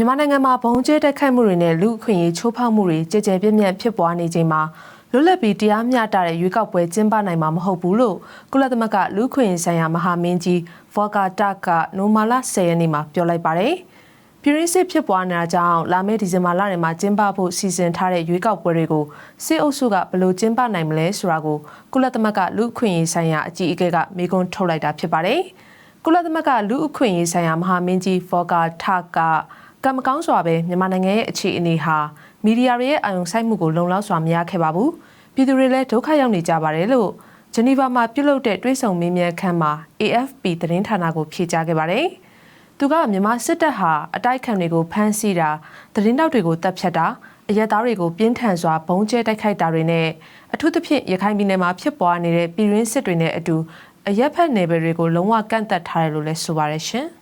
မြန်မာနိုင်ငံမှာဘုံကျဲတိုက်ခိုက်မှုတွေနဲ့လူအခွင့်အရေးချိုးဖောက်မှုတွေကြည်ကြဲပြန့်ပြန့်ဖြစ်ပွားနေချိန်မှာလွတ်လပ်ပြီးတရားမျှတတဲ့ရွေးကောက်ပွဲကျင်းပနိုင်မှာမဟုတ်ဘူးလို့ကုလသမဂ္ဂလူ့အခွင့်အရေးဆိုင်ရာမဟာမင်းကြီးဗော်ကာတာကနိုမာလာ10ရက်နေ့မှာပြောလိုက်ပါတယ်။ပြည်ရင်းစစ်ဖြစ်ပွားနေတာကြောင့်လာမယ့်ဒီဇင်ဘာလထဲမှာကျင်းပဖို့စီစဉ်ထားတဲ့ရွေးကောက်ပွဲတွေကိုစစ်အုပ်စုကဘယ်လိုကျင်းပနိုင်မလဲဆိုတာကိုကုလသမဂ္ဂလူ့အခွင့်အရေးဆိုင်ရာအကြီးအကဲကမေးခွန်းထုတ်လိုက်တာဖြစ်ပါတယ်။ကုလသမဂ္ဂလူ့အခွင့်အရေးဆိုင်ရာမဟာမင်းကြီးဗော်ကာတာကကံ မကောင်းစွာပဲမြန်မာနိုင်ငံရဲ့အခြေအနေဟာမီဒီယာတွေရဲ့အာရုံစိုက်မှုကိုလုံလောက်စွာမရခဲ့ပါဘူးပြည်သူတွေလည်းဒုက္ခရောက်နေကြပါတယ်လို့ဂျနီဗာမှာပြုလုပ်တဲ့တွဲဆောင်မေးမြန်းခန်းမှာ AFP သတင်းဌာနကိုဖြေကြားခဲ့ပါတယ်သူကမြန်မာစစ်တပ်ဟာအတိုက်ခံတွေကိုဖမ်းဆီးတာသတင်းတောက်တွေကိုတပ်ဖြတ်တာအရက်သားတွေကိုပြင်းထန်စွာဘုံကျဲတိုက်ခိုက်တာတွေနဲ့အထူးသဖြင့်ရခိုင်ပြည်နယ်မှာဖြစ်ပွားနေတဲ့ပြည်ရင်းစစ်တွေနဲ့အတူအရက်ဖက်နယ်ပယ်တွေကိုလုံးဝကန့်သက်ထားတယ်လို့လည်းဆိုပါရရှင်။